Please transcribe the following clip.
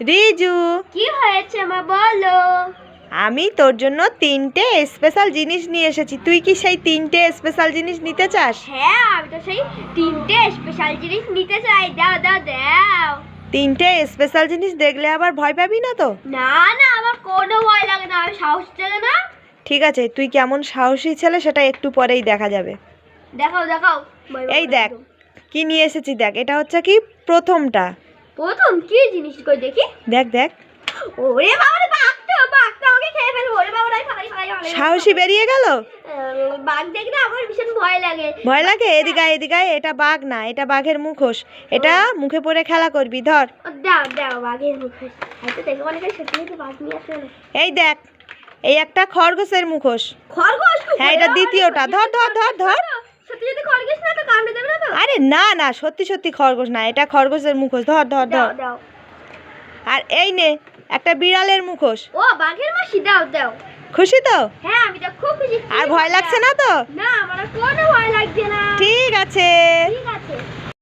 রিজু। কি হয়েছে মা বলো। আমি তোর জন্য তিনটে স্পেশাল জিনিস নিয়ে এসেছি। তুই কি সেই তিনটে স্পেশাল জিনিস নিতে চাস? হ্যাঁ আমি তো সেই তিনটে স্পেশাল জিনিস নিতে চাই। দাও দাও দাও। তিনটে স্পেশাল জিনিস দেখলে আবার ভয় পাবি না তো? না না আমার কোনো ভয় লাগে না। আমি সাহস চলে না? ঠিক আছে তুই কেমন সাহসী ছেলে সেটা একটু পরেই দেখা যাবে। দেখাও দেখাও। এই দেখ। কি নিয়ে এসেছি দেখ এটা হচ্ছে কি প্রথমটা। প্রথম কি জিনিস কই দেখি? দেখ দেখ। ওরে বাবা রে বাঘ তো বাঘ তো আমাকে খেয়ে ফেলব ওরে বাবা রে ফালাই ফালাই ফালাই সাহসী বেরিয়ে গেল? বাঘ দেখলে আমার ভীষণ ভয় লাগে। ভয় লাগে? এদিকে এদিকে এটা বাঘ না এটা বাঘের মুখোশ। এটা মুখে পরে খেলা করবি ধর। দাও দাও বাঘের মুখে হয়তো দেখব অনেকে সত্যি সত্যি বাঘ নিয়ে আসবে না। এই দেখ এই একটা খরগোশের মুখোশ। খরগোশ? হ্যাঁ, এটা দ্বিতীয়টা। ধর, ধর, ধর, ধর। সত্যি যদি খরগোশ না তো কামড়ে দেবে না না সত্যি সত্যি খরগোশ না এটা খরগোশের মুখোশ। ধর ধর ধর। আর এই নে একটা বিড়ালের মুখোশ। ও বাঘের মাসি দাও দাও। খুশি তো? হ্যাঁ আমি তো খুব খুশি আর ভয় লাগছে না তো? না আমার কোনো ভয় লাগছে না। ঠিক আছে। ঠিক